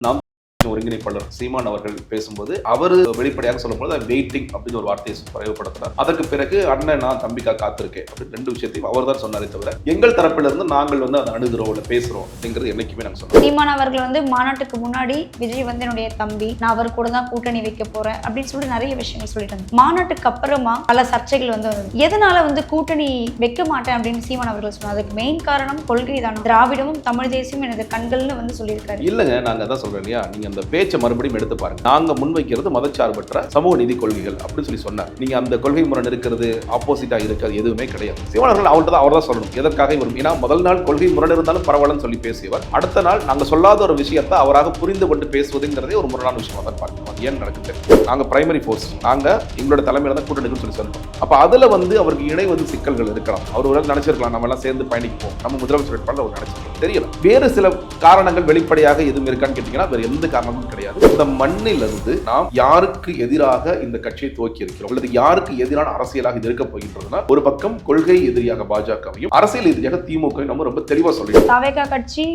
நாம் ஒருங்கிணைப்பாளர் சீமான் அவர்கள் பேசும்போது அவர் வெளிப்படையாக சொல்லும்போது வெயிட்டிங் அப்படின்னு ஒரு வார்த்தையை பிரயோகப்படுத்துறார். அதற்கு பிறகு அண்ணன் நான் தம்பிக்கா காத்திருக்கேன் அப்படின்னு ரெண்டு விஷயத்தையும் அவர் தான் சொன்னாரே தவிர எங்கள் தரப்பிலிருந்து நாங்கள் வந்து அதை அணுகிறோம் இல்லை பேசுறோம் அப்படிங்கிறது என்னைக்குமே நாங்கள் சொன்னோம் சீமான் அவர்கள் வந்து மாநாட்டுக்கு முன்னாடி விஜய் வந்து என்னுடைய தம்பி நான் அவர் கூட தான் கூட்டணி வைக்க போறேன் அப்படின்னு சொல்லிட்டு நிறைய விஷயங்கள் சொல்லிட்டாங்க மாநாட்டுக்கு அப்புறமா பல சர்ச்சைகள் வந்து எதனால வந்து கூட்டணி வைக்க மாட்டேன் அப்படின்னு சீமான் அவர்கள் சொன்னார். அதுக்கு மெயின் காரணம் கொள்கை தானம் திராவிடமும் தமிழ் தேசியம் எனது கண்கள்னு வந்து சொல்லியிருக்காரு இல்லைங்க நாங்க அதான் சொல்றோம் இல்லையா? நீங்க அந்த பேச்சை மறுபடியும் எடுத்து பாருங்க. நாங்க முன்வைக்கிறது மதச்சார்பற்ற சமூக நீதி கொள்கைகள் அப்படின்னு சொல்லி சொன்னார். நீங்க அந்த கொள்கை முரண் இருக்கிறது ஆப்போசிட்டா இருக்கிறது எதுவுமே கிடையாது. சிவனர்கள் அவர்கிட்ட தான் அவர் தான் சொல்லணும். எதற்காக இவர் ஏன்னா முதல் நாள் கொள்கை முரண் இருந்தாலும் பரவாயில்லன்னு சொல்லி பேசியவர். அடுத்த நாள் நாங்க சொல்லாத ஒரு விஷயத்தை அவராக புரிந்து கொண்டு பேசுவதுங்கிறதே ஒரு முரணான விஷயமா தான் பார்க்கணும். ஏன் நடக்குது? நாங்க பிரைமரி ஃபோர்ஸ் நாங்க எங்களோட தலைமையில தான் கூட்டணின்னு சொல்லி சொல்றோம் அப்ப அதுல வந்து அவருக்கு இணைவது சிக்கல்கள் இருக்கலாம். அவர் ஒரு நினைச்சிருக்கலாம் நம்ம எல்லாம் சேர்ந்து பயணிப்போம் நம்ம முதலமைச்சர் வேட்பாளர் அவர் நினைச்சிருக்கலாம். தெரியல. வேறு சில காரணங்கள் வெளிப்படையாக எதுவும் இருக்கான்னு கேட்டீங்கன்னா வேற எந்த காரணமும் கிடையாது. இந்த மண்ணிலிருந்து நாம் யாருக்கு எதிராக இந்த கட்சியை துவக்கி இருக்கிறோம்? அல்லது யாருக்கு எதிரான அரசியலாக இது இருக்க போகின்றதுன்னா ஒரு பக்கம் கொள்கை எதிரியாக பாஜகவையும் அரசியல் எதிரியாக திமுக நம்ம ரொம்ப தெளிவா சொல்லிடுறோம் தாவேகா கட்சி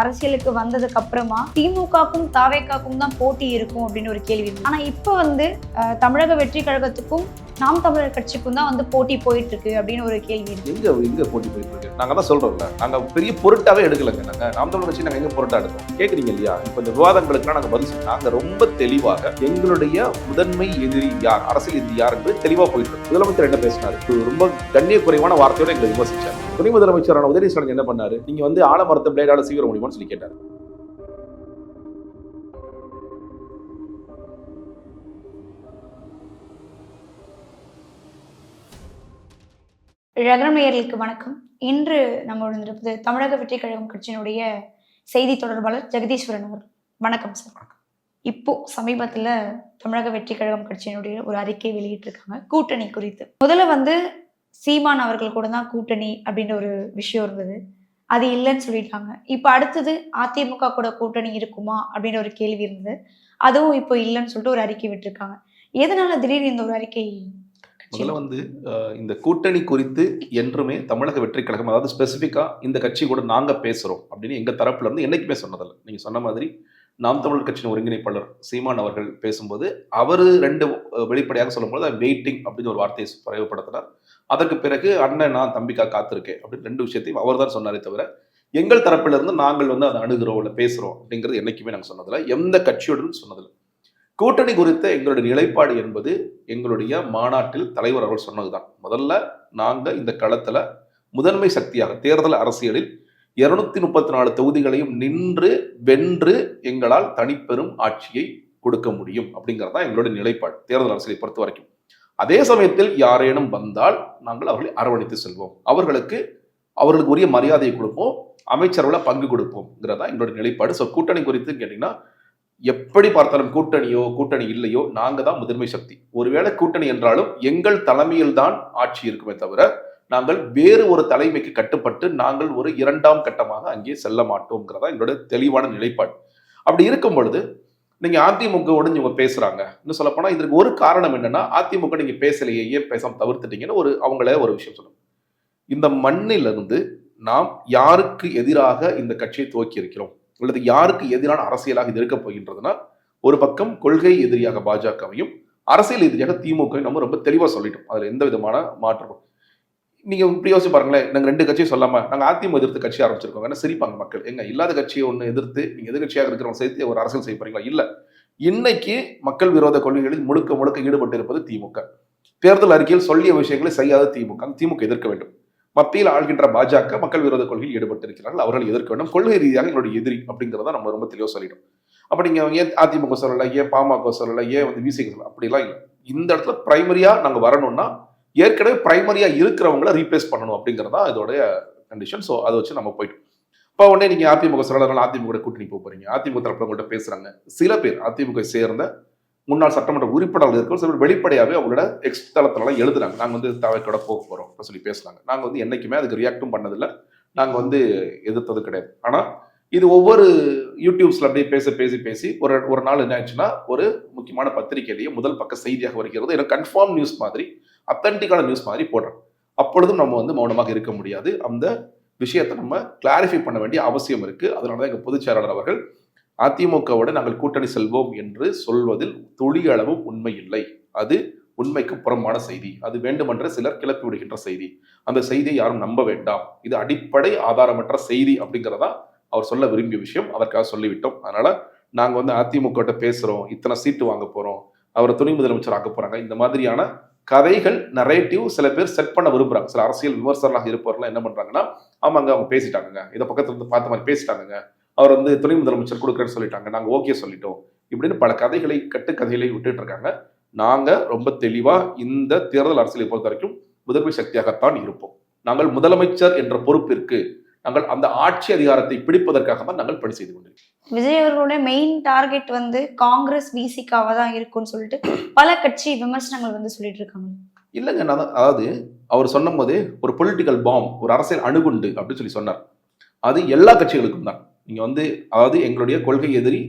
அரசியலுக்கு வந்ததுக்கு அப்புறமா திமுகக்கும் தாவேகாக்கும் தான் போட்டி இருக்கும் அப்படின்னு ஒரு கேள்வி. ஆனா இப்ப வந்து தமிழக வெற்றி கழகத்துக்கும் நாம் தமிழர் கட்சிக்கும் தான் வந்து போட்டி போயிட்டு இருக்கு அப்படின்னு ஒரு கேள்வி இருக்கு. எங்க எங்க போட்டி போயிட்டு இருக்கு நாங்க தான் சொல்றோம்ல. நாங்க பெரிய பொருட்டாவே எடுக்கலங்க. நாங்க நாம் தமிழர் கட்சி நாங்க எங்க பொருட்டா எடுக்கோம் கேக்குறீங்க இல்லையா? இப்ப இந்த விவாதங்களுக்குலாம் நாங்க பதில் நாங்க ரொம்ப தெளிவாக எங்களுடைய முதன்மை எதிரி யார் அரசியல் எதிரி யார் என்பது தெளிவா போயிட்டு இருக்கு முதலமைச்சர் என்ன பேசினாரு? ரொம்ப கண்ணிய குறைவான வார்த்தையோட எங்களை விமர்சிச்சார். துணை முதலமைச்சரான உதயநிதி ஸ்டாலின் என்ன பண்ணாரு? நீங்க வந்து ஆலமரத்தை பிளேடால சீவிர முடியுமான்னு சொல்லி கேட்டாரு. ரகரமேயர்களுக்கு வணக்கம். இன்று நம்ம இருந்திருப்பது தமிழக வெற்றி கழகம் கட்சியினுடைய செய்தி தொடர்பாளர் ஜெகதீஸ்வரன் அவர் வணக்கம் சார். இப்போ சமீபத்தில் தமிழக வெற்றி கழகம் கட்சியினுடைய ஒரு அறிக்கை வெளியிட்டிருக்காங்க. கூட்டணி குறித்து. முதல்ல வந்து சீமான் அவர்கள் கூட தான் கூட்டணி அப்படின்ற ஒரு விஷயம் இருந்தது. அது இல்லைன்னு சொல்லிட்டாங்க இப்போ அடுத்தது அதிமுக கூட கூட்டணி இருக்குமா அப்படின்ற ஒரு கேள்வி இருந்தது. அதுவும் இப்போ இல்லைன்னு சொல்லிட்டு ஒரு அறிக்கை விட்டிருக்காங்க. எதனால திடீர்னு இந்த ஒரு அறிக்கை முதல்ல வந்து இந்த கூட்டணி குறித்து என்றுமே தமிழக வெற்றி கழகம் அதாவது ஸ்பெசிஃபிக்காக இந்த கட்சி கூட நாங்கள் பேசுகிறோம் அப்படின்னு எங்கள் தரப்புல இருந்து என்றைக்குமே சொன்னதில்லை. நீங்கள் சொன்ன மாதிரி நாம் தமிழ் கட்சியின் ஒருங்கிணைப்பாளர் சீமான் அவர்கள் பேசும்போது அவர் ரெண்டு வெளிப்படையாக சொல்லும்போது வெயிட்டிங் அப்படின்னு ஒரு வார்த்தையை பிரயோகப்படுத்தினார். அதற்கு பிறகு அண்ணன் நான் தம்பிக்கா காத்திருக்கேன் அப்படின்னு ரெண்டு விஷயத்தையும் அவர் தான் சொன்னாரே தவிர எங்கள் தரப்பிலிருந்து நாங்கள் வந்து அதை அணுகிறோம் இல்லை பேசுகிறோம் அப்படிங்கிறது என்றைக்குமே நாங்கள் சொன்னதில்லை. எந்த கட்சியுடன் சொன்னதில்லை. கூட்டணி குறித்த எங்களுடைய நிலைப்பாடு என்பது எங்களுடைய மாநாட்டில் தலைவர் அவர்கள் சொன்னதுதான். முதல்ல நாங்கள் இந்த களத்தில் முதன்மை சக்தியாக தேர்தல் அரசியலில் இருநூத்தி முப்பத்தி நாலு தொகுதிகளையும் நின்று வென்று எங்களால் தனிப்பெரும் ஆட்சியை கொடுக்க முடியும் அப்படிங்கிறது தான் எங்களுடைய நிலைப்பாடு தேர்தல் அரசியலை பொறுத்த வரைக்கும். அதே சமயத்தில் யாரேனும் வந்தால் நாங்கள் அவர்களை அரவணைத்து செல்வோம். அவர்களுக்கு அவர்களுக்கு உரிய மரியாதையை கொடுப்போம் அமைச்சர்களை பங்கு கொடுப்போம்ங்கிறதா எங்களுடைய நிலைப்பாடு. ஸோ கூட்டணி குறித்து கேட்டிங்கன்னா எப்படி பார்த்தாலும் கூட்டணியோ கூட்டணி இல்லையோ நாங்கள் தான் முதன்மை சக்தி. ஒருவேளை கூட்டணி என்றாலும் எங்கள் தலைமையில் தான் ஆட்சி இருக்குமே தவிர நாங்கள் வேறு ஒரு தலைமைக்கு கட்டுப்பட்டு நாங்கள் ஒரு இரண்டாம் கட்டமாக அங்கே செல்ல மாட்டோங்கிறதா எங்களோட தெளிவான நிலைப்பாடு. அப்படி இருக்கும் பொழுது நீங்க அதிமுகவோடு இவங்க பேசுறாங்க. இன்னும் சொல்ல போனா இதற்கு ஒரு காரணம் என்னன்னா அதிமுக நீங்க பேசலையே ஏன் பேசாம தவிர்த்துட்டீங்கன்னு ஒரு அவங்கள ஒரு விஷயம் சொல்லணும் இந்த மண்ணிலிருந்து நாம் யாருக்கு எதிராக இந்த கட்சியை துவக்கி இருக்கிறோம்? அல்லது யாருக்கு எதிரான அரசியலாக இது இருக்க போகின்றதுன்னா ஒரு பக்கம் கொள்கை எதிரியாக பாஜகவையும் அரசியல் எதிரியாக திமுக நம்ம ரொம்ப தெளிவாக சொல்லிட்டோம். அதில் எந்த விதமான மாற்றம் நீங்கள் இப்படி யோசிச்சு பாருங்களேன் நாங்கள் ரெண்டு கட்சியும் சொல்லாமல் நாங்கள் அதிமுக எதிர்த்து கட்சி ஆரம்பிச்சிருக்கோம். ஏன்னா சிரிப்பாங்க மக்கள். எங்க இல்லாத கட்சியை ஒன்று எதிர்த்து நீங்கள் எதிர்கட்சியாக இருக்கிறவங்க சேர்த்து ஒரு அரசியல் செய்ய போறீங்களா? இல்லை. இன்னைக்கு மக்கள் விரோத கொள்கைகளில் முழுக்க முழுக்க ஈடுபட்டு இருப்பது திமுக. தேர்தல் அறிக்கையில் சொல்லிய விஷயங்களை செய்யாத திமுக. திமுக எதிர்க்க வேண்டும். மத்தியில் ஆள்கின்ற பாஜக மக்கள் விரோத கொள்கையில் ஈடுபட்டிருக்கிறார்கள். அவர்கள் எதிர்க்க வேண்டும். கொள்கை ரீதியாக எங்களுடைய எதிரி அப்படிங்கிறத நம்ம ரொம்ப தெளிவாக சொல்லிடும் அப்போ நீங்கள் ஏன் அதிமுக சொல்லலை? ஏன் பாமக சொல்லலை? ஏன் வந்து விசிக சொல்லலை? அப்படிலாம் இல்லை. இந்த இடத்துல பிரைமரியாக நாங்கள் வரணும்னா ஏற்கனவே பிரைமரியாக இருக்கிறவங்கள ரீப்ளேஸ் பண்ணணும் அப்படிங்கிறது தான் இதோடைய கண்டிஷன் ஸோ அதை வச்சு நம்ம போயிட்டோம். இப்போ உடனே நீங்கள் அதிமுக சொல்லலாம் அதிமுக கூட்டணி போக போகிறீங்க அதிமுக தரப்பு உங்கள்கிட்ட பேசுகிறாங்க சில பேர் அதிமுக சேர்ந்த முன்னாள் சட்டமன்ற உறுப்பினர்கள் இருக்கிற சில வெளிப்படையாகவே அவங்களோட எக்ஸ் தளத்திலலாம் எழுதுறாங்க. நாங்கள் வந்து தவைக்கோட போக போகிறோம் சொல்லி பேசுகிறாங்க நாங்கள் வந்து என்றைக்குமே அதுக்கு ரியாக்டும் பண்ணதில்லை. நாங்கள் வந்து எதிர்த்தது கிடையாது. ஆனால் இது ஒவ்வொரு யூடியூப்ஸில் அப்படியே பேச பேசி பேசி ஒரு ஒரு நாள் என்ன ஆச்சுன்னா ஒரு முக்கியமான பத்திரிகையிலேயே முதல் பக்க செய்தியாக வருகிறது. எனக்கு கன்ஃபார்ம் நியூஸ் மாதிரி அத்தன்டிக்கான நியூஸ் மாதிரி போடுறேன். அப்பொழுதும் நம்ம வந்து மௌனமாக இருக்க முடியாது. அந்த விஷயத்தை நம்ம கிளாரிஃபை பண்ண வேண்டிய அவசியம் இருக்குது அதனால தான் எங்கள் பொதுச் செயலாளர் அவர்கள் அதிமுகவோட நாங்கள் கூட்டணி செல்வோம் என்று சொல்வதில் துளி அளவும் உண்மை இல்லை. அது உண்மைக்கு புறம்பான செய்தி. அது வேண்டுமென்ற சிலர் கிளப்பி விடுகின்ற செய்தி. அந்த செய்தியை யாரும் நம்ப வேண்டாம். இது அடிப்படை ஆதாரமற்ற செய்தி அப்படிங்கிறதா அவர் சொல்ல விரும்பிய விஷயம். அதற்காக சொல்லிவிட்டோம். அதனால நாங்கள் வந்து அதிமுக பேசுகிறோம் இத்தனை சீட்டு வாங்க போகிறோம் அவரை துணை முதலமைச்சர் ஆக்க போகிறாங்க இந்த மாதிரியான கதைகள் நரேட்டிவ் சில பேர் செட் பண்ண விரும்புறாங்க. சில அரசியல் விமர்சகர்களாக இருப்பவர்கள் என்ன பண்றாங்கன்னா ஆமாங்க அவங்க பேசிட்டாங்க இதை பக்கத்துல இருந்து பார்த்த மாதிரி பேசிட்டாங்க அவர் வந்து துணை முதலமைச்சர் கொடுக்குறேன்னு சொல்லிட்டாங்க. நாங்க ஓகே சொல்லிட்டோம். இப்படின்னு பல கதைகளை கட்டு கதைகளை விட்டுட்டு இருக்காங்க நாங்க ரொம்ப தெளிவா இந்த தேர்தல் அரசியலை பொறுத்த வரைக்கும் முதன்மை சக்தியாகத்தான் இருப்போம். நாங்கள் முதலமைச்சர் என்ற பொறுப்பிற்கு நாங்கள் அந்த ஆட்சி அதிகாரத்தை பிடிப்பதற்காக தான் நாங்கள் பணி செய்து கொண்டிருக்கிறோம் விஜய் அவர்களுடைய மெயின் டார்கெட் வந்து காங்கிரஸ் விசிகாவா தான் இருக்கும்னு சொல்லிட்டு பல கட்சி விமர்சனங்கள் வந்து சொல்லிட்டு இருக்காங்க இல்லைங்க நான் அதாவது அவர் சொன்னும் போதே ஒரு பொலிட்டிக்கல் பாம் ஒரு அரசியல் அணுகுண்டு அப்படின்னு சொல்லி சொன்னார். அது எல்லா கட்சிகளுக்கும் தான். நீங்கள் வந்து அதாவது எங்களுடைய கொள்கை எதிரி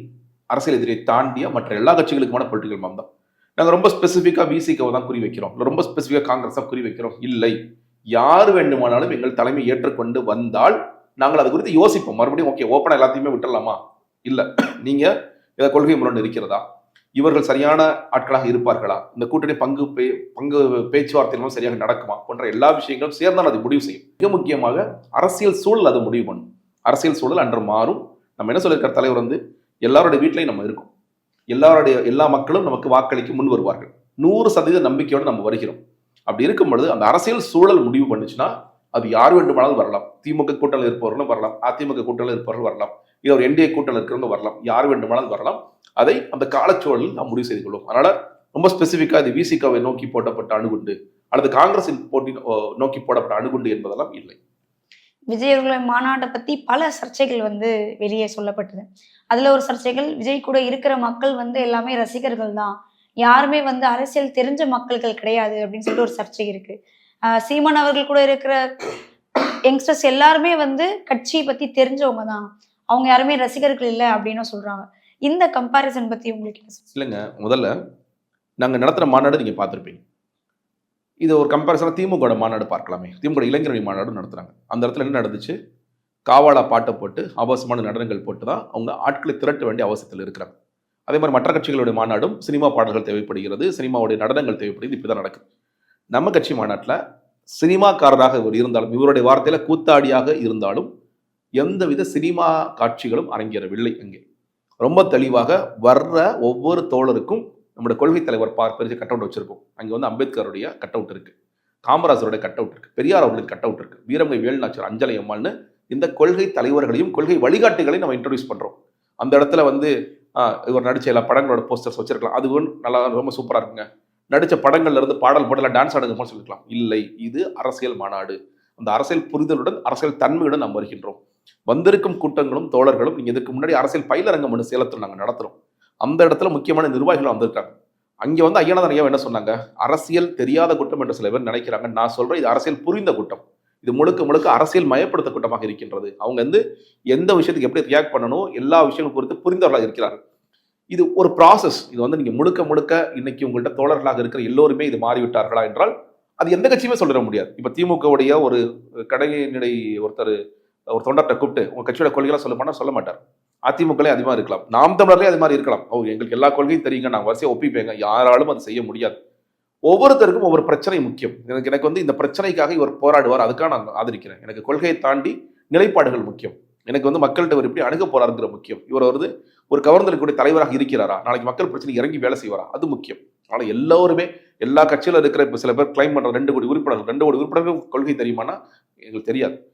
அரசியல் எதிரியை தாண்டிய மற்ற எல்லா கட்சிகளுக்குமான பொலிட்டிக்கல் பாம் தான். நாங்கள் ரொம்ப ஸ்பெசிஃபிக்காக விசிகாவை தான் குறி வைக்கிறோம். ரொம்ப ஸ்பெசிஃபிக்காக காங்கிரஸாக குறி வைக்கிறோம். இல்லை. யார் வேண்டுமானாலும் எங்கள் தலைமை ஏற்றுக்கொண்டு வந்தால் நாங்கள் அது குறித்து யோசிப்போம். மறுபடியும் ஓகே ஓப்பனாக எல்லாத்தையுமே விட்டுடலாமா இல்லை. நீங்கள் இதை கொள்கை முரண் இருக்கிறதா இவர்கள் சரியான ஆட்களாக இருப்பார்களா? இந்த கூட்டணி பங்கு பே பங்கு பேச்சுவார்த்தைகளும் சரியாக நடக்குமா? போன்ற எல்லா விஷயங்களும் சேர்ந்தால் அது முடிவு செய்யும். மிக முக்கியமாக அரசியல் சூழல் அதை முடிவு பண்ணும். அரசியல் சூழல் அன்று மாறும். நம்ம என்ன சொல்லியிருக்கிற தலைவர் வந்து எல்லாருடைய வீட்லையும் நம்ம இருக்கோம். எல்லாருடைய எல்லா மக்களும் நமக்கு வாக்களிக்க முன் வருவார்கள். நூறு சதவீத நம்பிக்கையோடு நம்ம வருகிறோம். அப்படி இருக்கும் பொழுது அந்த அரசியல் சூழல் முடிவு பண்ணுச்சுன்னா அது யார் வேண்டுமானாலும் வரலாம். திமுக கூட்டணியில் இருப்பவர்களும் வரலாம். அதிமுக கூட்டணி இருப்பவர்கள் வரலாம். இல்லை ஒரு என்டிஏ கூட்டணியில் இருக்கிறவங்க வரலாம். யார் வேண்டுமானாலும் வரலாம். அதை அந்த காலச்சூழலில் நாம் முடிவு செய்து கொள்வோம். அதனால ரொம்ப ஸ்பெசிஃபிக்காக இது விசிகாவை நோக்கி போடப்பட்ட அணுகுண்டு அல்லது காங்கிரஸின் போட்டி நோக்கி போடப்பட்ட அணுகுண்டு என்பதெல்லாம் இல்லை. விஜய் அவர்களின் மாநாட்டை பத்தி பல சர்ச்சைகள் வந்து வெளியே சொல்லப்பட்டது. அதுல ஒரு சர்ச்சைகள் விஜய் கூட இருக்கிற மக்கள் வந்து எல்லாமே ரசிகர்கள் தான். யாருமே வந்து அரசியல் தெரிஞ்ச மக்கள்கள் கிடையாது அப்படின்னு சொல்லிட்டு ஒரு சர்ச்சை இருக்கு. ஆஹ் சீமான் அவர்கள் கூட இருக்கிற யங்ஸ்டர்ஸ் எல்லாருமே வந்து கட்சியை பத்தி தெரிஞ்சவங்க தான். அவங்க யாருமே ரசிகர்கள் இல்லை அப்படின்னு சொல்றாங்க. இந்த கம்பாரிசன் பத்தி உங்களுக்கு இல்லைங்க முதல்ல நாங்கள் நடத்துகிற மாநாடு நீங்கள் பார்த்துருப்பீங்க. இது ஒரு கம்பேரிசனாக திமுக மாநாடு பார்க்கலாமே. திமுக இளைஞரணி மாநாடு நடத்துகிறாங்க அந்த இடத்துல என்ன நடந்துச்சு? காவாலா பாட்டை போட்டு அவசரமான நடனங்கள் போட்டு தான் அவங்க ஆட்களை திரட்ட வேண்டிய அவசியத்தில் இருக்கிறாங்க. அதே மாதிரி மற்ற கட்சிகளுடைய மாநாடும் சினிமா பாடல்கள் தேவைப்படுகிறது சினிமாவுடைய நடனங்கள் தேவைப்படுகிறது இப்படி தான் நடக்குது. நம்ம கட்சி மாநாட்டில் சினிமாக்காரராக இவர் இருந்தாலும் இவருடைய வார்த்தையில் கூத்தாடியாக இருந்தாலும் எந்தவித சினிமா காட்சிகளும் அரங்கேறவில்லை அங்கே. ரொம்ப தெளிவாக வர்ற ஒவ்வொரு தோழருக்கும் நம்முடைய கொள்கை தலைவர் பார் பெரிய கட் அவுட் வச்சிருக்கோம். அங்கே வந்து அம்பேத்கருடைய கட் அவுட் இருக்குது காமராஜருடைய கட் அவுட் இருக்குது பெரியார் அவர்களுக்கு கட் அவுட் இருக்குது வீரமங்கை வேலுநாச்சர் அஞ்சலை அம்மாள்னு இந்த கொள்கை தலைவர்களையும் கொள்கை வழிகாட்டிகளையும் நம்ம இன்ட்ரடியூஸ் பண்ணுறோம் அந்த இடத்துல வந்து இவர் நடிச்ச எல்லா படங்களோட போஸ்டர்ஸ் வச்சிருக்கலாம். அது நல்லா ரொம்ப சூப்பராக இருக்குங்க. நடித்த படங்கள்ல இருந்து பாடல் போடல டான்ஸ் ஆடுங்க சொல்லிக்கலாம் இல்லை இது அரசியல் மாநாடு. அந்த அரசியல் புரிதலுடன் அரசியல் தன்மையுடன் நாம் வருகின்றோம். வந்திருக்கும் கூட்டங்களும் தோழர்களும் நீங்கள் இதுக்கு முன்னாடி அரசியல் பயிலரங்கம் ஒன்று சேலத்தில் நாங்கள் நடத்துகிறோம் அந்த இடத்துல முக்கியமான நிர்வாகிகள் வந்திருக்காங்க. அங்கே வந்து ஐயநாதன் ஐயா என்ன சொன்னாங்க? அரசியல் தெரியாத கூட்டம் என்று சில பேர் நினைக்கிறாங்க. நான் சொல்கிறேன் இது அரசியல் புரிந்த கூட்டம் இது முழுக்க முழுக்க அரசியல் மயப்படுத்த கூட்டமாக இருக்கின்றது. அவங்க வந்து எந்த விஷயத்துக்கு எப்படி ரியாக்ட் பண்ணணும் எல்லா விஷயங்களும் குறித்து புரிந்தவர்களாக இருக்கிறார்கள். இது ஒரு ப்ராசஸ் இது வந்து நீங்கள் முழுக்க முழுக்க இன்னைக்கு உங்கள்கிட்ட தோழர்களாக இருக்கிற எல்லோருமே இது மாறிவிட்டார்களா என்றால் அது எந்த கட்சியுமே சொல்லிட முடியாது. இப்போ திமுகவுடைய ஒரு கடைநிலை ஒருத்தர் ஒரு தொண்டர்கிட்ட கூப்பிட்டு உங்கள் கட்சியோட கொள்கைலாம் சொல்ல போனா சொல்ல மாட்டார். அதிமுகலே அதிகமாக இருக்கலாம். நாம் தமிழர்லேயே அது மாதிரி இருக்கலாம். ஓ எங்களுக்கு எல்லா கொள்கையும் தெரியுங்க. நான் வரிசையை ஒப்பிப்பேங்க. யாராலும் அது செய்ய முடியாது. ஒவ்வொருத்தருக்கும் ஒவ்வொரு பிரச்சனை முக்கியம். எனக்கு எனக்கு வந்து இந்த பிரச்சனைக்காக இவர் போராடுவார். அதுக்காக நான் ஆதரிக்கிறேன். எனக்கு கொள்கையை தாண்டி நிலைப்பாடுகள் முக்கியம். எனக்கு வந்து மக்கள்கிட்ட இவர் எப்படி அணுக போறாருங்கிற முக்கியம். இவர் வந்து ஒரு கவர்ந்திருக்கக்கூடிய தலைவராக இருக்கிறாரா? நாளைக்கு மக்கள் பிரச்சனை இறங்கி வேலை செய்வாரா? அது முக்கியம். ஆனால் எல்லோருமே எல்லா கட்சியில இருக்கிற இப்போ சில பேர் கிளைம் பண்ணுற ரெண்டு கோடி உறுப்பினர்கள் ரெண்டு கோடி உறுப்பினர்கள் கொள்கை தெரியுமானா எங்களுக்கு தெரியாது.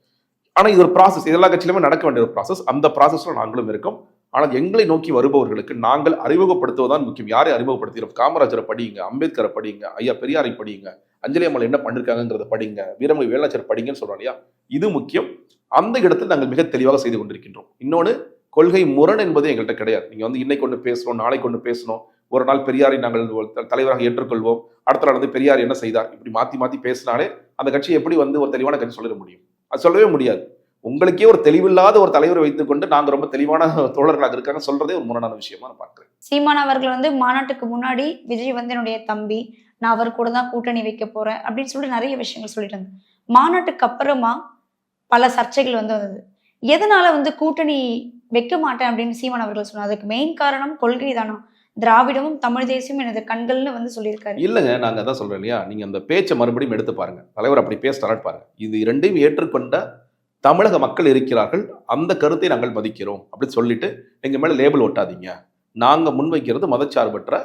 ஆனால் இது ஒரு ப்ராசஸ் எல்லா கட்சியிலுமே நடக்க வேண்டிய ஒரு ப்ராசஸ் அந்த ப்ராசஸில் நாங்களும் இருக்கோம். ஆனால் எங்களை நோக்கி வருபவர்களுக்கு நாங்கள் அறிமுகப்படுத்துவதான் முக்கியம். யாரை அறிமுகப்படுத்துகிறோம்? காமராஜரை படியுங்க அம்பேத்கரை படியுங்க ஐயா பெரியாரை படியுங்க அஞ்சலி அம்மாள் என்ன பண்ணிருக்காங்கிறத படிங்க வீரமணி வேலாச்சர் படிங்கன்னு சொல்றோம் இல்லையா? இது முக்கியம். அந்த இடத்தில் நாங்கள் மிக தெளிவாக செய்து கொண்டிருக்கின்றோம். இன்னொன்று கொள்கை முரண் என்பது எங்கள்கிட்ட கிடையாது. நீங்கள் வந்து இன்னைக்கு ஒன்று பேசணும் நாளைக்கு ஒன்று பேசணும் ஒரு நாள் பெரியாரை நாங்கள் ஒரு த- தலைவராக ஏற்றுக்கொள்வோம். அடுத்த நாள் வந்து பெரியார் என்ன செய்தார்? இப்படி மாற்றி மாற்றி பேசினாலே அந்த கட்சி எப்படி வந்து ஒரு தெளிவான கட்சி சொல்லிட முடியும்? அது சொல்லவே முடியாது. உங்களுக்கே ஒரு தெளிவில்லாத ஒரு தலைவரை வைத்துக்கொண்டு நாங்க ரொம்ப தெளிவான தோழர்களாக இருக்காங்க. சொல்றதே ஒரு முரணான விஷயமா நான் பாக்குறேன் சீமான் அவர்கள் வந்து மாநாட்டுக்கு முன்னாடி விஜய் வந்து என்னுடைய தம்பி நான் அவர் கூட தான் கூட்டணி வைக்க போறேன் அப்படின்னு சொல்லிட்டு நிறைய விஷயங்கள் சொல்லிட்டு இருந்தேன் மாநாட்டுக்கு அப்புறமா பல சர்ச்சைகள் வந்து வந்தது. எதனால வந்து கூட்டணி வைக்க மாட்டேன் அப்படின்னு சீமான் அவர்கள் சொன்னார். அதுக்கு மெயின் காரணம் கொள்கை தானா திராவிடமும் தமிழ் தேசியம் எனது கண்கள்னு வந்து சொல்லியிருக்காரு. இல்லைங்க நாங்கள் அதான் சொல்கிறோம் இல்லையா? நீங்கள் அந்த பேச்சை மறுபடியும் எடுத்து பாருங்க. தலைவர் அப்படி பேசுகிறாரு பாருங்க. இது இரண்டையும் ஏற்றுக்கொண்ட தமிழக மக்கள் இருக்கிறார்கள். அந்த கருத்தை நாங்கள் மதிக்கிறோம் அப்படின்னு சொல்லிட்டு எங்கள் மேலே லேபிள் ஒட்டாதீங்க. நாங்கள் முன்வைக்கிறது மதச்சார்பற்ற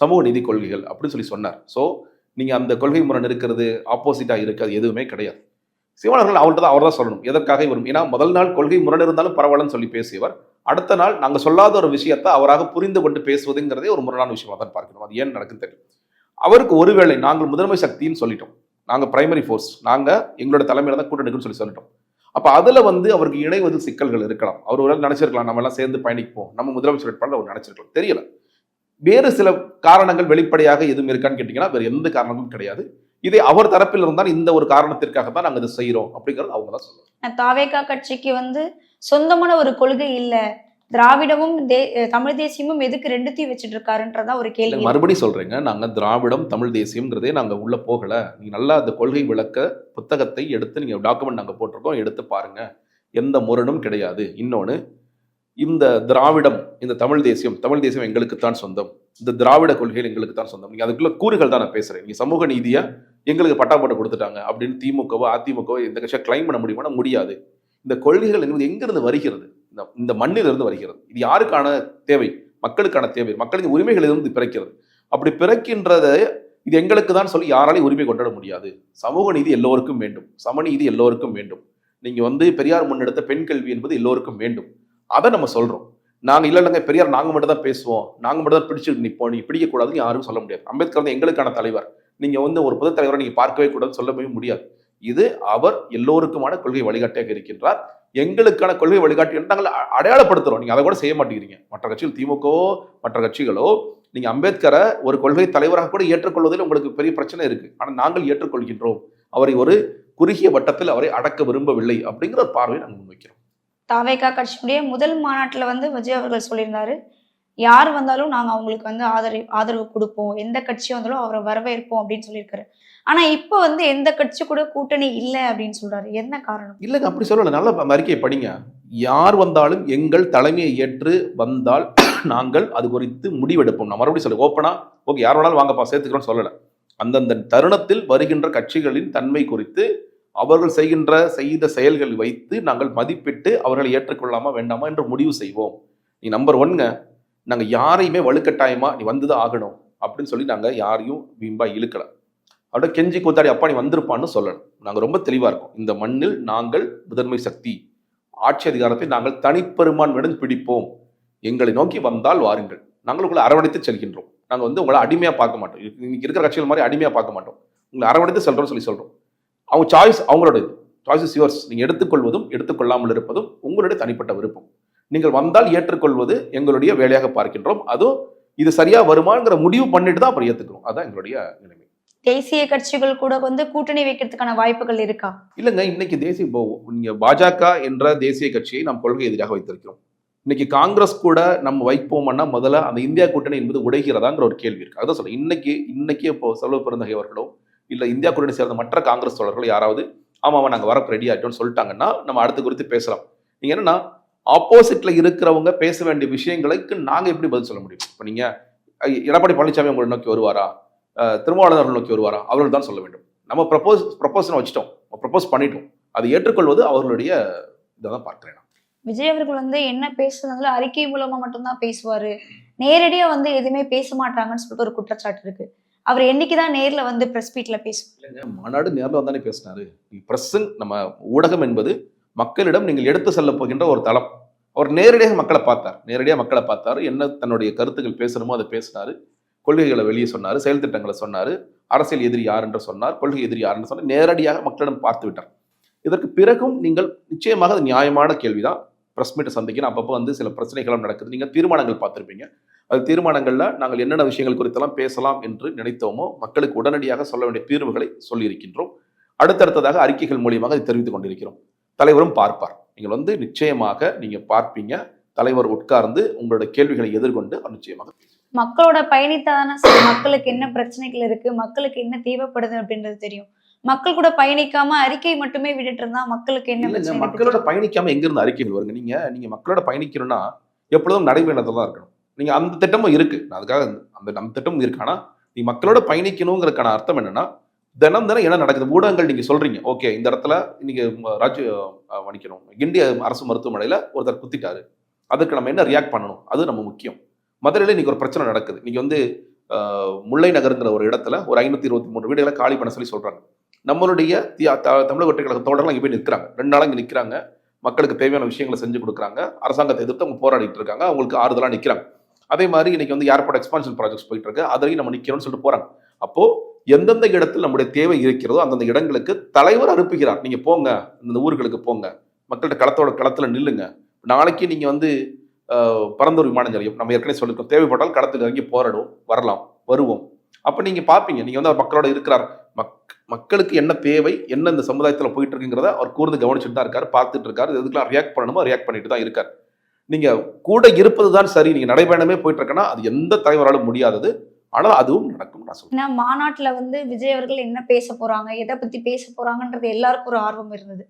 சமூக நிதி கொள்கைகள் அப்படின்னு சொல்லி சொன்னார். ஸோ நீங்கள் அந்த கொள்கை முரண் இருக்கிறது ஆப்போசிட்டாக இருக்காது எதுவுமே கிடையாது. சிவனர்கள் அவர்கிட்ட தான் அவர் தான் சொல்லணும். எதற்காக வரும் ஏன்னா முதல் நாள் கொள்கை முரண் இருந்தாலும் பரவாயில்லன்னு சொல்லி பேசியவர் அடுத்த நாள் நாங்கள் சொல்லாத ஒரு விஷயத்தை அவராக புரிந்து கொண்டு பேசுவதுங்கிறதே ஒரு முரணான விஷயமாக தான் பார்க்கணும் அது ஏன் நடக்குன்னு தெரியும் அவருக்கு ஒருவேளை நாங்கள் முதன்மை சக்தின்னு சொல்லிட்டோம். நாங்கள் பிரைமரி ஃபோர்ஸ் நாங்கள் எங்களோட தலைமையில தான் கூட்டணிக்குன்னு சொல்லி சொல்லிட்டோம். அப்போ அதில் வந்து அவருக்கு இணைவது சிக்கல்கள் இருக்கலாம். அவர் ஒரு நினைச்சிருக்கலாம் நம்ம எல்லாம் சேர்ந்து பயணிப்போம். நம்ம முதலமைச்சர் வேட்பாளர் அவர் நினைச்சிருக்கலாம். தெரியல. வேறு சில காரணங்கள் வெளிப்படையாக எதுவும் இருக்கான்னு கேட்டிங்கன்னா வேறு எந்த காரணமும் கிடையாது. இதை அவர் தரப்பில் இருந்தால் இந்த ஒரு காரணத்திற்காக தான் நாங்கள் இதை செய்கிறோம் அப்படிங்கிறது அவங்க தான் சொல்லுவாங்க. தாவேகா கட்சிக்கு வந்து சொந்தமான ஒரு கொள்கை இல்ல. திராவிடமும் தே தமிழ் தேசியமும் எதுக்கு ரெண்டுத்தையும் வச்சுட்டு இருக்காருன்றதான் ஒரு கேள்வி. மறுபடியும் சொல்றேங்க. நாங்க திராவிடம் தமிழ் தேசியம்ங்கிறதே நாங்க உள்ள போகல. நீங்க நல்லா அந்த கொள்கை விளக்க புத்தகத்தை எடுத்து நீங்க டாக்குமெண்ட் நாங்க போட்டிருக்கோம் எடுத்து பாருங்க. எந்த முரணும் கிடையாது. இன்னொன்னு இந்த திராவிடம் இந்த தமிழ் தேசியம் தமிழ் தேசியம் எங்களுக்கு தான் சொந்தம். இந்த திராவிட கொள்கைகள் எங்களுக்கு தான் சொந்தம். நீங்க அதுக்குள்ள கூறுகள் தான் நான் பேசுறேன். நீங்க சமூக நீதியா எங்களுக்கு பட்டா போட்டு கொடுத்துட்டாங்க அப்படின்னு திமுகவோ அதிமுகவோ இந்த கட்சியை கிளைம் பண்ண முடியுமானா முடியாது. இந்த கொள்கைகள் என்பது எங்கிருந்து வருகிறது? இந்த இந்த மண்ணிலிருந்து வருகிறது. இது யாருக்கான தேவை? மக்களுக்கான தேவை. மக்களின் உரிமைகளிலிருந்து பிறக்கிறது. அப்படி பிறக்கின்றத இது எங்களுக்கு தான் சொல்லி யாராலையும் உரிமை கொண்டாட முடியாது. சமூக நீதி எல்லோருக்கும் வேண்டும். சமநீதி எல்லோருக்கும் வேண்டும். நீங்கள் வந்து பெரியார் முன்னெடுத்த பெண் கல்வி என்பது எல்லோருக்கும் வேண்டும். அதை நம்ம சொல்கிறோம் நாங்கள் இல்லை இல்லைங்க பெரியார் நாங்கள் மட்டும் தான் பேசுவோம். நாங்கள் மட்டும் தான் பிடிச்சிட்டு நிற்போம் நீங்க பிடிக்கக்கூடாதுன்னு யாரும் சொல்ல முடியாது. அம்பேத்கர் வந்து எங்களுக்கான தலைவர். நீங்கள் வந்து ஒரு பொது தலைவரை நீங்கள் பார்க்கவே கூடாதுன்னு சொல்லவே முடியாது. இது அவர் எல்லோருக்குமான கொள்கை வழிகாட்டியாக இருக்கின்றார். எங்களுக்கான கொள்கை வழிகாட்டி என்று நாங்கள் அடையாளப்படுத்துகிறோம் நீங்கள் அதை கூட செய்ய மாட்டேங்கிறீங்க. மற்ற கட்சிகள் திமுகவோ மற்ற கட்சிகளோ நீங்கள் அம்பேத்கரை ஒரு கொள்கை தலைவராக கூட ஏற்றுக்கொள்வதில் உங்களுக்கு பெரிய பிரச்சனை இருக்குது ஆனால் நாங்கள் ஏற்றுக்கொள்கின்றோம். அவரை ஒரு குறுகிய வட்டத்தில் அவரை அடக்க விரும்பவில்லை அப்படிங்கிற ஒரு பார்வையை நாங்கள் முன்வைக்கிறோம். தாவேகா கட்சியுடைய முதல் மாநாட்டில் வந்து விஜய் அவர்கள் சொல்லியிருந்தாரு யார் வந்தாலும் நாங்கள் அவங்களுக்கு வந்து ஆதரவு ஆதரவு கொடுப்போம். எந்த கட்சி வந்தாலும் அவரை வரவேற்போம் அப்படின்னு சொல்லியிருக்காரு. ஆனா இப்போ வந்து எந்த கட்சி கூட கூட்டணி இல்லை அப்படின்னு சொல்றாரு. என்ன காரணம்? இல்லைங்க அப்படி சொல்லல. நல்ல அறிக்கையை படிங்க. யார் வந்தாலும் எங்கள் தலைமையை ஏற்று வந்தால் நாங்கள் அது குறித்து முடிவெடுப்போம். நான் மறுபடியும் சொல்ல ஓப்பனா ஓகே யார் வேணாலும் வாங்கப்பா சேர்த்துக்கிறோம்னு சொல்லல. அந்தந்த தருணத்தில் வருகின்ற கட்சிகளின் தன்மை குறித்து அவர்கள் செய்கின்ற செய்த செயல்கள் வைத்து நாங்கள் மதிப்பிட்டு அவர்களை ஏற்றுக்கொள்ளாமா வேண்டாமா என்று முடிவு செய்வோம். நீ நம்பர் ஒன்னுங்க நாங்கள் யாரையுமே வலுக்கட்டாயமாக நீ வந்து தான் ஆகணும் அப்படின்னு சொல்லி நாங்கள் யாரையும் வீம்பா இழுக்கலை. அவட கெஞ்சி கூத்தாடி அப்பா நீ வந்திருப்பான்னு சொல்லணும் நாங்கள் ரொம்ப தெளிவாக இருக்கோம். இந்த மண்ணில் நாங்கள் முதன்மை சக்தி. ஆட்சி அதிகாரத்தை நாங்கள் தனிப்பெருமான்மையுடன் பிடிப்போம். எங்களை நோக்கி வந்தால் வாருங்கள். நாங்கள் உங்களை அரவணைத்து செல்கின்றோம். நாங்கள் வந்து உங்களை அடிமையாக பார்க்க மாட்டோம். இன்னைக்கு இருக்கிற கட்சிகள் மாதிரி அடிமையாக பார்க்க மாட்டோம். உங்களை அரவணைத்து செல்றோம்னு சொல்லி சொல்கிறோம் அவங்க சாய்ஸ் அவங்களோட சாய்ஸ் இஸ் யுவர்ஸ் நீங்கள் எடுத்துக்கொள்வதும் எடுத்துக்கொள்ளாமல் இருப்பதும் உங்களுடைய தனிப்பட்ட விருப்பம். நீங்கள் வந்தால் ஏற்றுக்கொள்வது எங்களுடைய வேலையாக பார்க்கின்றோம். அதுவும் இது சரியா வருமாங்கிற முடிவு பண்ணிட்டு தான் அப்புறம் ஏற்றுக்கிறோம் அதான் எங்களுடைய நிலைமை. தேசிய கட்சிகள் கூட வந்து கூட்டணி வைக்கிறதுக்கான வாய்ப்புகள் இருக்கா? இல்லைங்க இன்னைக்கு தேசிய நீங்க பாஜக என்ற தேசிய கட்சியை நாம் கொள்கை எதிராக வைத்திருக்கிறோம். இன்னைக்கு காங்கிரஸ் கூட நம்ம வைப்போம்னா முதல்ல அந்த இந்தியா கூட்டணி என்பது உடைகிறதாங்கிற ஒரு கேள்வி இருக்கு. அதான் சொல்றேன். இன்னைக்கு இன்னைக்கு இப்போ செல்வ பிறந்தகை அவர்களோ இல்ல இந்தியா கூட்டணி சேர்ந்த மற்ற காங்கிரஸ் தோழர்களோ யாராவது ஆமாமா நாங்க வரக்கு ரெடி ஆகிட்டோம்னு சொல்லிட்டாங்கன்னா நம்ம அடுத்து குறித்து பேசலாம். நீங்க என்னன்னா ஆப்போசிட்ல இருக்கிறவங்க பேச வேண்டிய விஷயங்களுக்கு நாங்க எப்படி பதில் சொல்ல முடியும்? இப்போ நீங்க அஹ், எடப்பாடி பழனிசாமி உங்களை நோக்கி வருவாரா? திருமாவளவன் அவர்கள் நோக்கி வருவாரா? அவர்கள் தான் சொல்ல வேண்டும். நம்ம ப்ரப்போஸ் ப்ரப்போசனை வச்சுட்டோம். ப்ரப்போஸ் பண்ணிட்டோம். அதை ஏற்றுக்கொள்வது அவர்களுடைய இதை தான் பார்க்கிறேன். விஜய் அவர்கள் வந்து என்ன பேசுறதுல அறிக்கை மூலமா மட்டும்தான் பேசுவாரு. நேரடியா வந்து எதுவுமே பேச மாட்டாங்கன்னு சொல்லிட்டு ஒரு குற்றச்சாட்டு இருக்கு. அவர் என்னைக்குதான் நேர்ல வந்து பிரஸ் மீட்ல பேசுவார்? இல்லைங்க மாநாடு நேரில் வந்தானே பேசினாரு. பிரஸ்ஸுங் நம்ம ஊடகம் என்பது மக்களிடம் நீங்கள் எடுத்து செல்ல போகின்ற ஒரு தளம். அவர் நேரடியாக மக்களை பார்த்தார். நேரடியாக மக்களை பார்த்தார். என்ன தன்னுடைய கருத்துக்கள் பேசணுமோ அதை பேசினார். கொள்கைகளை வெளியே சொன்னார். செயல் திட்டங்களை சொன்னார். அரசியல் எதிரி யார் என்று சொன்னார். கொள்கை எதிரி யார் என்று சொன்னார். நேரடியாக மக்களிடம் பார்த்து விட்டார். இதற்கு பிறகும் நீங்கள் நிச்சயமாக அது நியாயமான கேள்விதான். பிரஸ் மீட்டை சந்திக்கணும். அப்பப்போ வந்து சில பிரச்சனைகளும் நடக்குது. நீங்கள் தீர்மானங்கள் பார்த்துருப்பீங்க. அது தீர்மானங்களில் நாங்கள் என்னென்ன விஷயங்கள் குறித்தெல்லாம் பேசலாம் என்று நினைத்தோமோ மக்களுக்கு உடனடியாக சொல்ல வேண்டிய தீர்வுகளை சொல்லியிருக்கின்றோம். அடுத்தடுத்ததாக அறிக்கைகள் மூலியமாக அதை தெரிவித்துக் கொண்டிருக்கிறோம். தலைவரும் பார்ப்பார். நீங்கள் வந்து நிச்சயமாக நீங்க பார்ப்பீங்க. தலைவர் உட்கார்ந்து உங்களுடைய கேள்விகளை எதிர்கொண்டு நிச்சயமாக. மக்களோட பயணித்தாதானே மக்களுக்கு என்ன பிரச்சனைகள் இருக்கு? மக்களுக்கு என்ன தேவைப்படுது அப்படின்றது தெரியும். மக்கள் கூட பயணிக்காம அறிக்கை மட்டுமே விட்டுட்டு இருந்தா மக்களுக்கு என்ன மக்களோட பயணிக்காம எங்க இருந்து அறிக்கைகள் வருங்க? நீங்க நீங்க மக்களோட பயணிக்கணும்னா எப்பொழுதும் நடைபயணத்துல தான் இருக்கணும். நீங்க அந்த திட்டமும் இருக்கு. அதுக்காக அந்த- அந்த நம்ம திட்டமும் இருக்கு. ஆனா நீ மக்களோட பயணிக்கணுங்கிறதுக்கான அர்த்தம் என்னன்னா தினம் தினம் என்ன நடக்குது? ஊடகங்கள் நீங்கள் சொல்கிறீங்க ஓகே இந்த இடத்துல இன்னைக்கு ராஜ் ராஜ்ய மன்னிக்கணும். இந்திய அரசு மருத்துவமனையில் ஒருத்தர் குத்திட்டாரு. அதுக்கு நம்ம என்ன ரியாக்ட் பண்ணணும்? அது நம்ம முக்கியம். மதுரையில் இன்னைக்கு ஒரு பிரச்சனை நடக்குது. இன்றைக்கி வந்து முல்லை நகருங்கிற ஒரு இடத்துல ஒரு ஐநூற்றி இருபத்தி மூணு வீடுகளை காலி பண்ண சொல்லி சொல்கிறாங்க நம்மளுடைய த- தமிழக வெற்றி கழக தோழர்கள் இங்கே போய் நிற்கிறாங்க. ரெண்டு நாள் இங்கே நிற்கிறாங்க. மக்களுக்கு தேவையான விஷயங்களை செஞ்சு கொடுக்குறாங்க. அரசாங்கத்தை எதிர்த்து அவங்க போராடிட்டு இருக்காங்க. அவங்களுக்கு ஆறுதலாக நிற்கிறாங்க அதே மாதிரி இன்னைக்கு வந்து ஏர்போர்ட் எக்ஸ்பான்ஷன் ப்ராஜெக்ட்ஸ் போயிட்டு இருக்கு. அதையும் நம்ம நிற்கிறோம்னு சொல்லிட்டு போகிறாங்க அப்போ எந்தெந்த இடத்தில் நம்முடைய தேவை இருக்கிறதோ அந்தந்த இடங்களுக்கு தலைவர் அனுப்புகிறார். நீங்கள் போங்க இந்த ஊர்களுக்கு போங்க. மக்கள்கிட்ட களத்தோட களத்தில் நில்லுங்க. நாளைக்கு நீங்கள் வந்து பரந்தூர் விமான நிலையம் நம்ம ஏற்கனவே சொல்லிருக்கோம். தேவைப்பட்டால் களத்தில் இறங்கி போராடும் வரலாம் வருவோம். அப்போ நீங்கள் பார்ப்பீங்க நீங்கள் வந்து அவர் மக்களோட இருக்கிறார். மக் மக்களுக்கு என்ன தேவை என்ன இந்த சமுதாயத்தில் போயிட்டு இருக்குங்கிறத அவர் கூர்ந்து கவனிச்சுட்டு தான் இருக்கார் பார்த்துட்டு இருக்காரு. எதுக்கெல்லாம் ரியாக்ட் பண்ணணுமோ ரியாக்ட் பண்ணிட்டு தான் இருக்கார். நீங்கள் கூட இருப்பது தான் சரி நீங்கள் நடைபயணமே போயிட்டு இருக்கனா அது எந்த தலைவராலும் முடியாதது. ஆனால் அதுவும் நடக்கும் நான் சொல்றேன். மாநாட்டுல வந்து விஜய் அவர்கள் என்ன பேச போறாங்க எதை பத்தி பேச போறாங்கன்றது எல்லாருக்கும் ஒரு ஆர்வம் இருந்தது.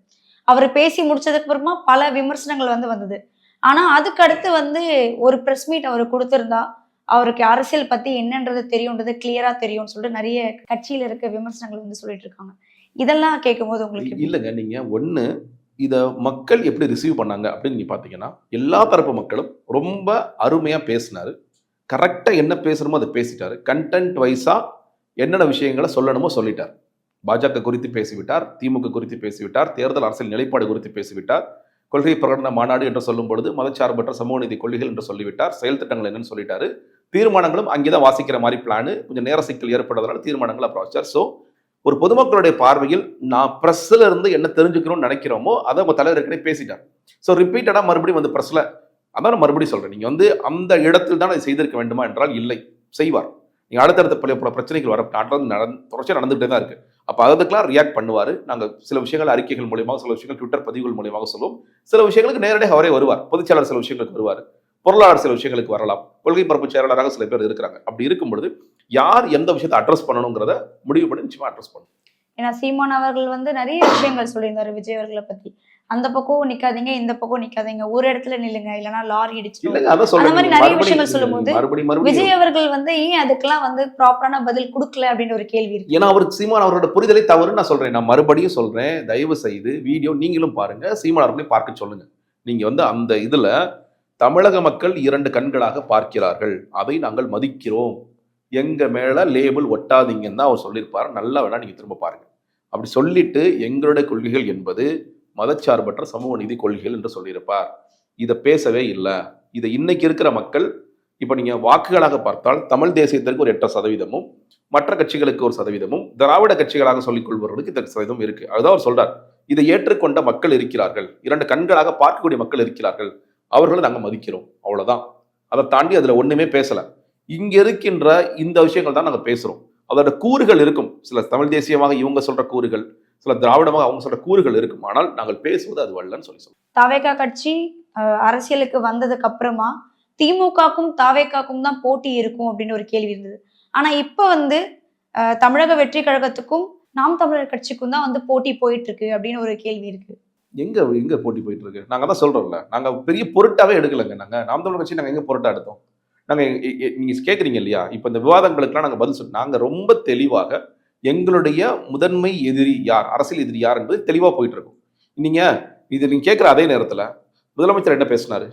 அவர் பேசி முடிச்சதுக்கு அப்புறமா பல விமர்சனங்கள் வந்து வந்தது. ஆனா அதுக்கு அடுத்து வந்து ஒரு பிரஸ் மீட் அவர் கொடுத்திருந்தா அவருக்கு அரசியல் பத்தி என்னன்றது தெரியும்ன்றது கிளியரா தெரியும்னு சொல்லிட்டு நிறைய கட்சியில இருக்க விமர்சனங்கள் வந்து சொல்லிட்டு இருக்காங்க. இதெல்லாம் கேட்கும்போது உங்களுக்கு எப்படி? இல்லைங்க நீங்க ஒண்ணு இத மக்கள் எப்படி ரிசீவ் பண்ணாங்க அப்படின்னு நீங்க பாத்தீங்கன்னா எல்லா தரப்பு மக்களும் ரொம்ப அருமையா பேசினாரு. கரெக்டாக என்ன பேசணுமோ அதை பேசிட்டார். கண்டென்ட் வைஸாக என்னென்ன விஷயங்களை சொல்லணுமோ சொல்லிட்டார். பாஜக குறித்து பேசிவிட்டார் திமுக குறித்து பேசிவிட்டார் தேர்தல் அரசியல் நிலைப்பாடு குறித்து பேசிவிட்டார் கொள்கை பிரகடன மாநாடு என்று சொல்லும் பொழுது மதச்சார்பற்ற சமூக நீதி கொள்கைகள் என்று சொல்லிவிட்டார். செயல் திட்டங்கள் என்னன்னு சொல்லிட்டாரு. தீர்மானங்களும் அங்கேதான் வாசிக்கிற மாதிரி பிளானு கொஞ்சம் நேர சிக்கல் ஏற்படுறதுனால தீர்மானங்கள் அப்புறம் வச்சார். ஸோ ஒரு பொதுமக்களுடைய பார்வையில் நான் ப்ரெஸ்ஸில் இருந்து என்ன தெரிஞ்சுக்கணும்னு நினைக்கிறோமோ அதை உங்க தலைவர் ஏற்கனவே பேசிட்டார். ஸோ ரிப்பீட்டடாக மறுபடியும் வந்து ப்ரெஸ்ஸில் அதான் நான் மறுபடியும் சொல்கிறேன் நீங்கள் வந்து அந்த இடத்தில் தான் அதை செய்திருக்க வேண்டுமா என்றால் இல்லை. செய்வார். நீங்கள் அடுத்தடுத்த பல பல பிரச்சனைகள் வர நாட்டில் நடந்து தொடர்ச்சியாக நடந்துகிட்டே தான் இருக்குது அப்போ அதுக்கெல்லாம் ரியாக்ட் பண்ணுவார். நாங்கள் சில விஷயங்கள் அறிக்கைகள் மூலியமாக சில விஷயங்கள் ட்விட்டர் பதிவுகள் மூலியமாக சொல்லுவோம் சில விஷயங்களுக்கு நேரடியாக அவரே வருவார். பொதுச்செயலாளர் சில விஷயங்களுக்கு வருவார். பொருளாளர் சில விஷயங்களுக்கு வரலாம். கொள்கை பரப்பு செயலாளராக சில பேர் இருக்கிறாங்க. அப்படி இருக்கும்பொழுது யார் எந்த விஷயத்தை அட்ரஸ் பண்ணணுங்கிறத முடிவு பண்ணி நிச்சயமாக அட்ரஸ் பண்ணணும். ஏன்னா சீமான் அவர்கள் வந்து நிறைய விஷயங்கள் சொல்லியிருந்தாரு விஜய் அவர்களை பத்தி. அந்த பக்கம் நிக்காதீங்க இந்த பக்கம் நிக்காதீங்க. ஒரு இடத்துல நில்லுங்க இல்லைன்னா லாரி இடிச்சிடும். அந்த மாதிரி நிறைய விஷயங்கள் சொல்லும்போது விஜய் அவர்கள் வந்து ஏன் அதுக்கெல்லாம் வந்து ப்ராப்பரான பதில் கொடுக்கல அப்படின்னு ஒரு கேள்வி இருக்கு. ஏன்னா அவருக்கு சீமான் அவரோட புரிதலை தவறுன்னு நான் சொல்றேன். நான் மறுபடியும் சொல்றேன். தயவு செய்து வீடியோ நீங்களும் பாருங்க. சீமான் அவர்களையும் பார்க்க சொல்லுங்க. நீங்க வந்து அந்த இதுல தமிழக மக்கள் இரண்டு கண்களாக பார்க்கிறார்கள். அதை நாங்கள் மதிக்கிறோம். எங்க மேல லேபிள் ஒட்டாதீங்கன்னு தான் அவர் சொல்லியிருப்பாரு. நல்லா வேணா நீங்க திரும்ப பாருங்க. அப்படி சொல்லிட்டு எங்களுடைய கொள்கைகள் என்பது மதச்சார்பற்ற சமூக நீதி கொள்கைகள் என்று சொல்லியிருப்பார். இதை பேசவே இல்லை. இதை இன்னைக்கு இருக்கிற மக்கள் இப்போ நீங்கள் வாக்குகளாக பார்த்தால் தமிழ் தேசியத்திற்கு ஒரு எட்டு சதவீதமும் மற்ற கட்சிகளுக்கு ஒரு சதவீதமும் திராவிட கட்சிகளாக சொல்லிக் கொள்பவர்களுக்கு இந்த சதவீதம் இருக்கு. அதுதான் அவர் சொல்றார். இதை ஏற்றுக்கொண்ட மக்கள் இருக்கிறார்கள். இரண்டு கண்களாக பார்க்கக்கூடிய மக்கள் இருக்கிறார்கள். அவர்களை நாங்கள் மதிக்கிறோம். அவ்வளோதான் அதை தாண்டி அதில் ஒன்றுமே பேசலை. இங்கே இருக்கின்ற இந்த விஷயங்கள் தான் நாங்கள் பேசுகிறோம் அதோட கூறுகள் இருக்கும். சில தமிழ் தேசியமாக இவங்க சொல்கிற கூறுகள் சில திராவிடமாக அவங்க சொல்ற கூறுகள் இருக்கும். ஆனால் நாங்கள் பேசுவது அது வல்லன்னு சொல்லி சொல்றோம். தாவேகா கட்சி அரசியலுக்கு வந்ததுக்கு அப்புறமா திமுகக்கும் தாவேகாக்கும் தான் போட்டி இருக்கும் அப்படின்னு ஒரு கேள்வி இருந்தது. ஆனா இப்ப வந்து தமிழக வெற்றி கழகத்துக்கும் நாம் தமிழர் கட்சிக்கும் தான் வந்து போட்டி போயிட்டு இருக்கு அப்படின்னு ஒரு கேள்வி இருக்கு. எங்க எங்க போட்டி போயிட்டு இருக்கு? நாங்க தான் சொல்றோம்ல. நாங்க பெரிய பொருட்டாவே எடுக்கலைங்க நாங்க. நாம் தமிழர் கட்சி நாங்க எங்க பொருட்டா எடுத்தோம்? நாங்க நீங்க கேக்குறீங்க இல்லையா? இப்ப இந்த விவாதங்களுக்கெல்லாம் நாங்க பதில் சொல் நாங்க ரொம்ப தெளிவாக எங்களுடைய முதன்மை எதிரி யார்? அரசியல் எதிரி யார் என்பது தெளிவாக போயிட்டு இருக்கும் நீங்க இது நீங்க கேட்குற அதே நேரத்தில் முதலமைச்சர் என்ன பேசினாரு?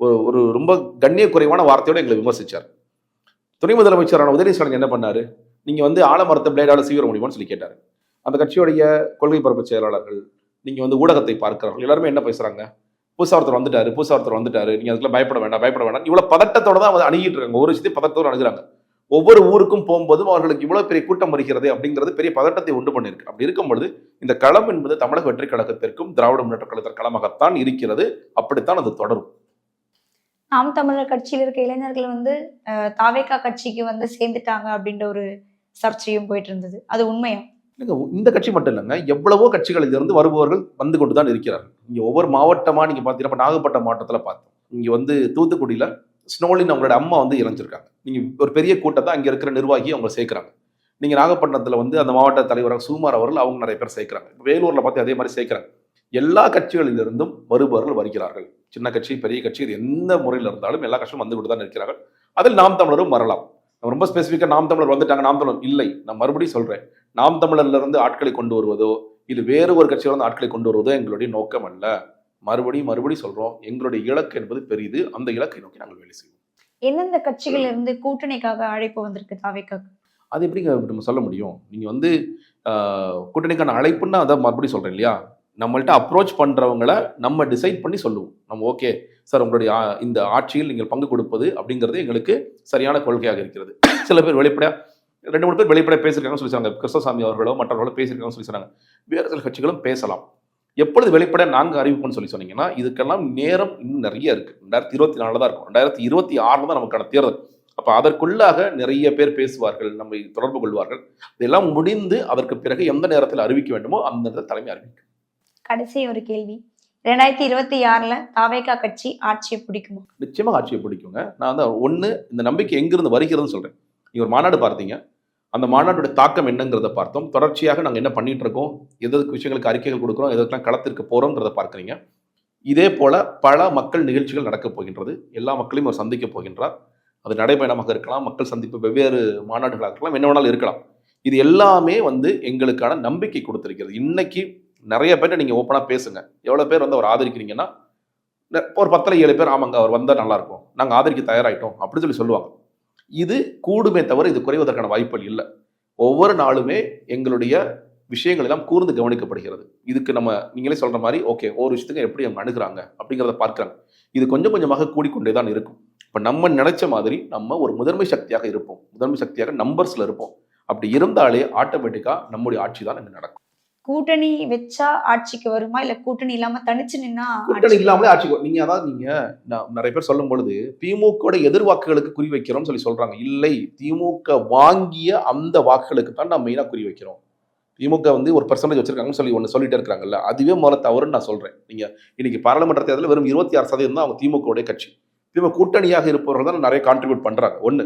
ஒரு ஒரு ரொம்ப கண்ணிய குறைவான வார்த்தையோட எங்களை விமர்சித்தார் துணை முதலமைச்சரான உதயநிதி ஸ்டாலின் என்ன பண்ணார்? நீங்கள் வந்து ஆலமரத்தை பிளேடால் சீவிர முடியுமான்னு சொல்லி கேட்டார். அந்த கட்சியுடைய கொள்கை பரப்பு செயலாளர்கள் நீங்கள் வந்து ஊடகத்தை பார்க்கிறவர்கள் எல்லாருமே என்ன பேசுகிறாங்க புதுசாக ஒருத்தர் வந்துட்டாரு புதுசாக ஒருத்தர் வந்துட்டாரு நீங்கள் அதுக்குள்ள பயப்பட வேண்டாம் பயப்பட வேண்டாம். இவ்வளோ பதட்டத்தோட தான் அணுகிட்டு இருக்காங்க. ஒரு விஷயத்தையும் பதட்டத்தோடு அணுகிறாங்க. ஒவ்வொரு ஊருக்கும் போகும்போதும் அவர்களுக்கு இவ்வளவு பெரிய கூட்டம் வருகிறது அப்படிங்கிறது பெரிய பதட்டத்தை உண்டு பண்ணியிருக்கு. அப்படி இருக்கும் பொழுது இந்த களம் என்பது தமிழக வெற்றி கழகத்திற்கும் திராவிட முன்னேற்ற கழகத்தின் களமாகத்தான் இருக்கிறது. அப்படித்தான் அது தொடரும். நாம் தமிழர் கட்சியில் இருக்க இளைஞர்கள் வந்து அஹ், தாவேகா கட்சிக்கு வந்து சேர்ந்துட்டாங்க அப்படின்ற ஒரு சர்ச்சையும் போயிட்டு இருந்தது. அது உண்மையா? இல்லைங்க இந்த கட்சி மட்டும் இல்லைங்க எவ்வளவோ கட்சிகளில் இருந்து வருபவர்கள் வந்து கொண்டு தான் இருக்கிறார்கள். இங்க ஒவ்வொரு மாவட்டமா நீங்க பார்த்தீங்கன்னா நாகப்பட்டினம் மாவட்டத்துல பார்த்தோம். இங்க வந்து தூத்துக்குடியில ஸ்னோலின் அவங்களோட அம்மா வந்து இறஞ்சிருக்காங்க. நீங்கள் ஒரு பெரிய கூட்டத்தை அங்கே இருக்கிற நிர்வாகி அவங்க சேர்க்குறாங்க. நீங்கள் நாகப்பட்டினத்தில் வந்து அந்த மாவட்ட தலைவராக சுகுமார் அவர்கள் அவங்க நிறைய பேர் சேர்க்குறாங்க. வேலூரில் பார்த்து அதே மாதிரி சேர்க்குறாங்க. எல்லா கட்சிகளிலிருந்தும் வருபவர்கள் வருகிறார்கள். சின்ன கட்சி பெரிய கட்சி இது எந்த முறையில் இருந்தாலும் எல்லா கட்சியும் வந்து கொண்டு தான் இருக்கிறார்கள். அதில் நாம் தமிழரும் வரலாம். நம்ம ரொம்ப ஸ்பெசிஃபிக்காக நாம் தமிழர் வந்துட்டாங்க நாம் தமிழர் இல்லை. நான் மறுபடியும் சொல்கிறேன் நாம் தமிழர்லேருந்து ஆட்களை கொண்டு வருவதோ இது வேறு ஒரு கட்சியிலிருந்து ஆட்களை கொண்டு வருவதோ எங்களுடைய நோக்கம் அல்ல. மறுபடியும் மறுபடியும் சொல்றோம் எங்களுடைய இலக்கு என்பது பெரிது அந்த இலக்கை நோக்கி நாங்கள் வேலை செய்வோம். எந்தெந்த கட்சிகள் இருந்து கூட்டணிக்காக அழைப்பு வந்திருக்கு தாவேக்காக்கு அது எப்படிங்க நம்ம சொல்ல முடியும்? நீங்க வந்து கூட்டணிக்கான அழைப்புன்னா அதை மறுபடியும் சொல்றேன் இல்லையா? நம்மள்ட்ட அப்ரோச் பண்றவங்கள நம்ம டிசைட் பண்ணி சொல்லுவோம். நம்ம ஓகே சார் உங்களுடைய இந்த ஆட்சியில் நீங்கள் பங்கு கொடுப்பது அப்படிங்கிறது எங்களுக்கு சரியான கொள்கையாக இருக்கிறது. சில பேர் வெளிப்படையா ரெண்டு மூணு பேர் வெளிப்படையா பேசியிருக்காங்கன்னு சொல்லி சொன்னாங்க. கிருஷ்ணசாமி அவர்களோ மற்றவர்களோ பேசியிருக்காங்கன்னு சொல்லி சொன்னாங்க. வேறு சில கட்சிகளும் பேசலாம். எப்பொழுது வெளிப்படையா நாங்க அறிவிப்போம்னு சொல்லி சொன்னீங்கன்னா இதுக்கெல்லாம் நேரம் இன்னும் நிறைய இருக்கு. ரெண்டாயிரத்தி இருபத்தி நாலுல தான் இருக்கும். ரெண்டாயிரத்தி இருபத்தி ஆறுல தான் நமக்கான தேர்தல். அப்ப அதற்குள்ளாக நிறைய பேர் பேசுவார்கள் நம்மை தொடர்பு கொள்வார்கள். இதெல்லாம் முடிந்து அதற்கு பிறகு எந்த நேரத்தில் அறிவிக்க வேண்டுமோ அந்த நேரத்தில் தலைமை அறிவிக்கும். கடைசி ஒரு கேள்வி. ரெண்டாயிரத்தி இருபத்தி ஆறுல தாவேக்கா கட்சி ஆட்சியை பிடிக்குமா? நிச்சயமாக ஆட்சியை பிடிக்குங்க. நான் வந்து ஒன்று இந்த நம்பிக்கை எங்கிருந்து வருகிறதுன்னு சொல்றேன். நீங்க ஒரு மாநாடு பார்த்தீங்க. அந்த மாநாட்டோட தாக்கம் என்னங்கிறத பார்த்தோம். தொடர்ச்சியாக நாங்கள் என்ன பண்ணிட்டு இருக்கோம் எதற்கு விஷயங்களுக்கு அறிக்கைகள் கொடுக்குறோம்? எதற்கெல்லாம் களத்திற்கு போகிறோங்கிறத பார்க்குறீங்க. இதே போல பல மக்கள் நிகழ்ச்சிகள் நடக்கப் போகின்றது. எல்லா மக்களையும் அவர் சந்திக்க போகின்றார். அது நடைபயணமாக இருக்கலாம். மக்கள் சந்திப்பு வெவ்வேறு மாநாடுகளாக இருக்கலாம். என்ன வேணாலும் இருக்கலாம். இது எல்லாமே வந்து எங்களுக்கான நம்பிக்கை கொடுத்துருக்கிறது. இன்னைக்கு நிறைய பேர்ட்ட நீங்கள் ஓப்பனாக பேசுங்க. எவ்வளோ பேர் வந்து அவர் ஆதரிக்கிறீங்கன்னா ஒரு பத்தில் ஏழு பேர் ஆமாங்க அவர் வந்தால் நல்லாயிருக்கும் நாங்கள் ஆதரிக்க தயாராகிட்டோம் அப்படின்னு சொல்லி சொல்லுவாங்க. இது கூடுமே தவிர இது குறைவதற்கான வாய்ப்புகள் இல்லை. ஒவ்வொரு நாளுமே எங்களுடைய விஷயங்கள் எல்லாம் கூர்ந்து கவனிக்கப்படுகிறது. இதுக்கு நம்ம நீங்களே சொல்கிற மாதிரி ஓகே ஒரு விஷயத்துக்கு எப்படி அவங்க அணுகிறாங்க? அப்படிங்கிறத பார்க்குறாங்க. இது கொஞ்சம் கொஞ்சமாக கூடிக்கொண்டே தான் இருக்கும். இப்போ நம்ம நினைச்ச மாதிரி நம்ம ஒரு முதன்மை சக்தியாக இருப்போம். முதன்மை சக்தியாக நம்பர்ஸில் இருப்போம். அப்படி இருந்தாலே ஆட்டோமேட்டிக்காக நம்முடைய ஆட்சி தான் இங்கே நடக்கும். கூட்டணி வச்சா ஆட்சிக்கு வருமா? இல்ல கூட்டணி இல்லாம தனிச்சு நின்னா கூட்டணி இல்லாமலே ஆட்சிக்கு வரும். நீங்க அதாவது நீங்க நான் நிறைய பேர் சொல்லும் பொழுது திமுக எதிர்வாக்குகளுக்கு குறி வைக்கிறோம்னு சொல்லி சொல்றாங்க. இல்லை திமுக வாங்கிய அந்த வாக்குகளுக்கு தான் நான் மெயினா குறி வைக்கிறோம். திமுக வந்து ஒரு பர்சன்டேஜ் வச்சிருக்காங்கன்னு சொல்லி ஒன்று சொல்லிட்டு இருக்காங்கல்ல அதுவே முதல்ல தவறுன்னு நான் சொல்றேன். நீங்க இன்னைக்கு பாராளுமன்ற தேர்தலில் வெறும் இருபத்தி ஆறு சதவீதம் தான் அவங்க திமுக கட்சி. திமுக கூட்டணியாக இருப்பவர்கள் தான் நிறைய கான்ட்ரிபியூட் பண்றாங்க. ஒன்று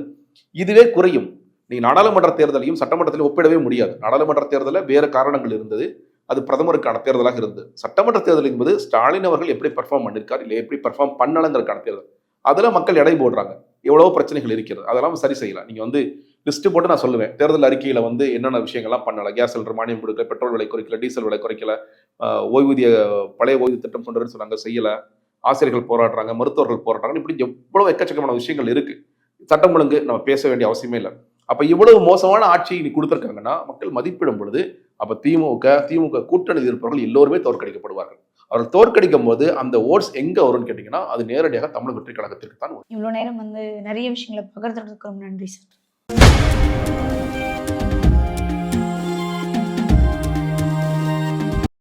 இதுவே குறையும். நீங்கள் நாடாளுமன்ற தேர்தலையும் சட்டமன்றத்திலையும் ஒப்பிடவே முடியாது. நாடாளுமன்ற தேர்தலில் வேறு காரணங்கள் இருந்தது. அது பிரதமருக்கான தேர்தலாக இருந்தது. சட்டமன்ற தேர்தல் என்பது ஸ்டாலின் அவர்கள் எப்படி பெர்ஃபார்ம் பண்ணியிருக்கார் இல்லை எப்படி பெர்ஃபார்ம் பண்ணலங்கிறதுக்கான தேர்தல். அதில் மக்கள் எடை போடுறாங்க. எவ்வளவோ பிரச்சனைகள் இருக்கிறது. அதெல்லாம் சரி செய்யலாம். நீங்கள் வந்து லிஸ்ட்டு போட்டு நான் சொல்லுவேன். தேர்தல் அறிக்கையில் வந்து என்னென்ன விஷயங்கள்லாம் பண்ணலை கேஸ் சிலிண்டர் மானியம் கொடுக்கல பெட்ரோல் விலை குறைக்கல டீசல் விலை குறைக்கல ஓய்வூதிய பழைய ஓய்வு திட்டம் கொண்டு வரேன்னு சொன்னாங்க செய்யலை. ஆசிரியர்கள் போராடுறாங்க மருத்துவர்கள் போராடுறாங்க இப்படி எவ்வளோ எக்கச்சக்கமான விஷயங்கள் இருக்குது சட்டம் ஒழுங்கு நம்ம பேச வேண்டிய அவசியமே இல்லை. அப்போ இவ்வளவு மோசமான ஆட்சியை நீ கொடுத்துருக்காங்கன்னா மக்கள் மதிப்பிடும் பொழுது அப்போ திமுக திமுக கூட்டணி இருப்பவர்கள் எல்லோருமே தோற்கடிக்கப்படுவார்கள். அவர்கள் தோற்கடிக்கும் போது அந்த ஓட்ஸ் எங்க வரும்னு கேட்டீங்கன்னா அது நேரடியாக தமிழ் வெற்றி கழகத்திற்கு தான் இவ்வளோ நேரம் வந்து நிறைய விஷயங்களை பகிர்ந்துட்டு நன்றி சார்.